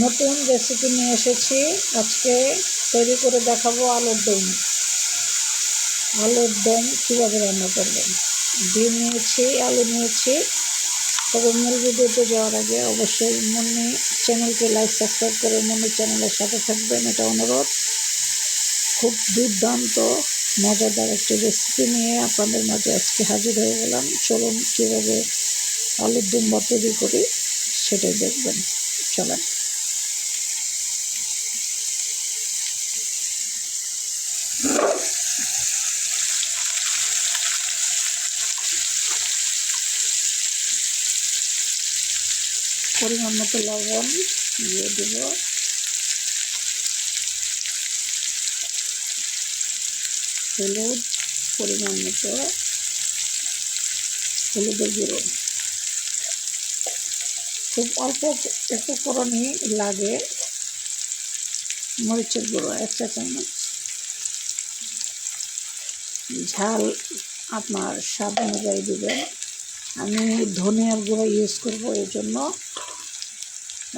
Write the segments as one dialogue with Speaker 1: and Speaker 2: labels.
Speaker 1: নতুন রেসিপি নিয়ে এসেছি। আজকে তৈরি করে দেখাবো আলুর দম। আলুর দম কীভাবে রান্না করবেন? ডিম নিয়েছি, আলু নিয়েছি। তবে মূল ভিডিওতে যাওয়ার আগে অবশ্যই মনি চ্যানেলকে লাইক সাবস্ক্রাইব করে মনি চ্যানেলের সাথে থাকবেন, এটা অনুরোধ। খুব দুর্দান্ত, মজাদার একটি রেসিপি নিয়ে আপনাদের মাঝে আজকে হাজির হয়ে গেলাম। চলুন কীভাবে আলুর দুম্বা তৈরি করি, সেটাই দেখবেন। চলেন। পরিমাণ মতো লবণ দিয়ে দেব। হলুদ পরিমাণ মতো, হলুদের গুঁড়ো। খুব অল্প উপকরণই লাগে মরিচের গুঁড়ো, এক চা চামচ। ঝাল আপনার স্বাদ অনুযায়ী দেবেন। আমি ধনিয়ার গুঁড়ো ইউজ করব এই জন্য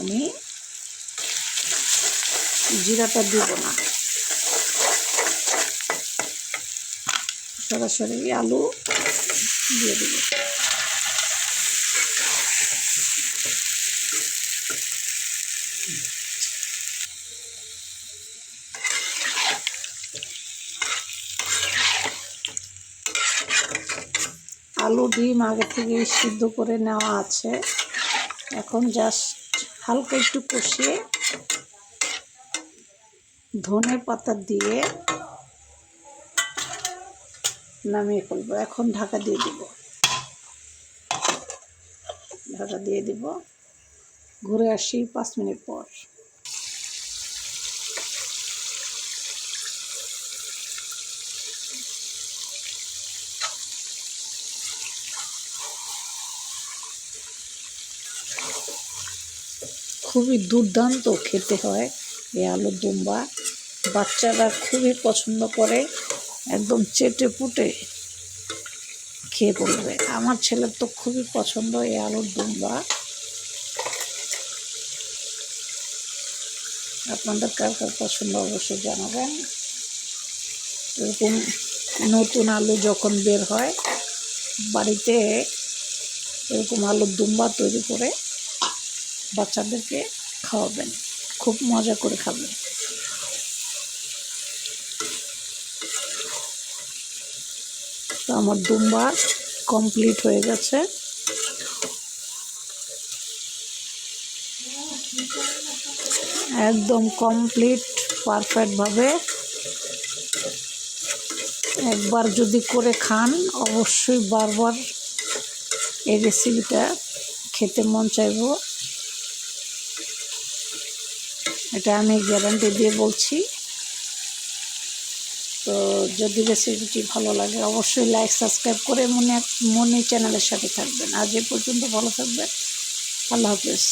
Speaker 1: আমি জিরাটা দিব না। সরাসরি আলু দিয়ে দেব। আলু ডিম আগে থেকে সিদ্ধ করে নেওয়া আছে। এখন জাস্ট হালকা একটু কষিয়ে ধনে পাতা দিয়ে নামিয়ে ফেলব। এখন ঢাকা দিয়ে দিব। ঢাকা দিয়ে দিব। ঘুরে আসি পাঁচ মিনিট পর। খুবই দুর্দান্ত খেতে হয় এই আলুর দুম্বা। বাচ্চারা খুবই পছন্দ করে, একদম চেটে পুটে খেয়ে পড়বে। আমার ছেলের তো খুবই পছন্দ এই আলুর দুম্বা। আপনাদের কার কার পছন্দ অবশ্যই জানাবেন। এরকম নতুন আলু যখন বের হয়, বাড়িতে এরকম আলুর দুম্বা তৈরি করে বাচ্চাদেরকে খাওয়াবেন। খুব মজা করে খাবেন। তো আমার দুম্বা কমপ্লিট হয়ে গেছে। একদম কমপ্লিট, পারফেক্টভাবে। একবার যদি করে খান, অবশ্যই বারবার এই রেসিপিটা খেতে মন চাইব। এটা আমি গ্যারান্টি দিয়ে বলছি। তো যদি রেসিপিটি ভালো লাগে, অবশ্যই লাইক সাবস্ক্রাইব করে মনে মনে চ্যানেলের সাথে থাকবেন। আজ এ পর্যন্ত ভালো থাকবেন। আল্লাহ হাফেজ।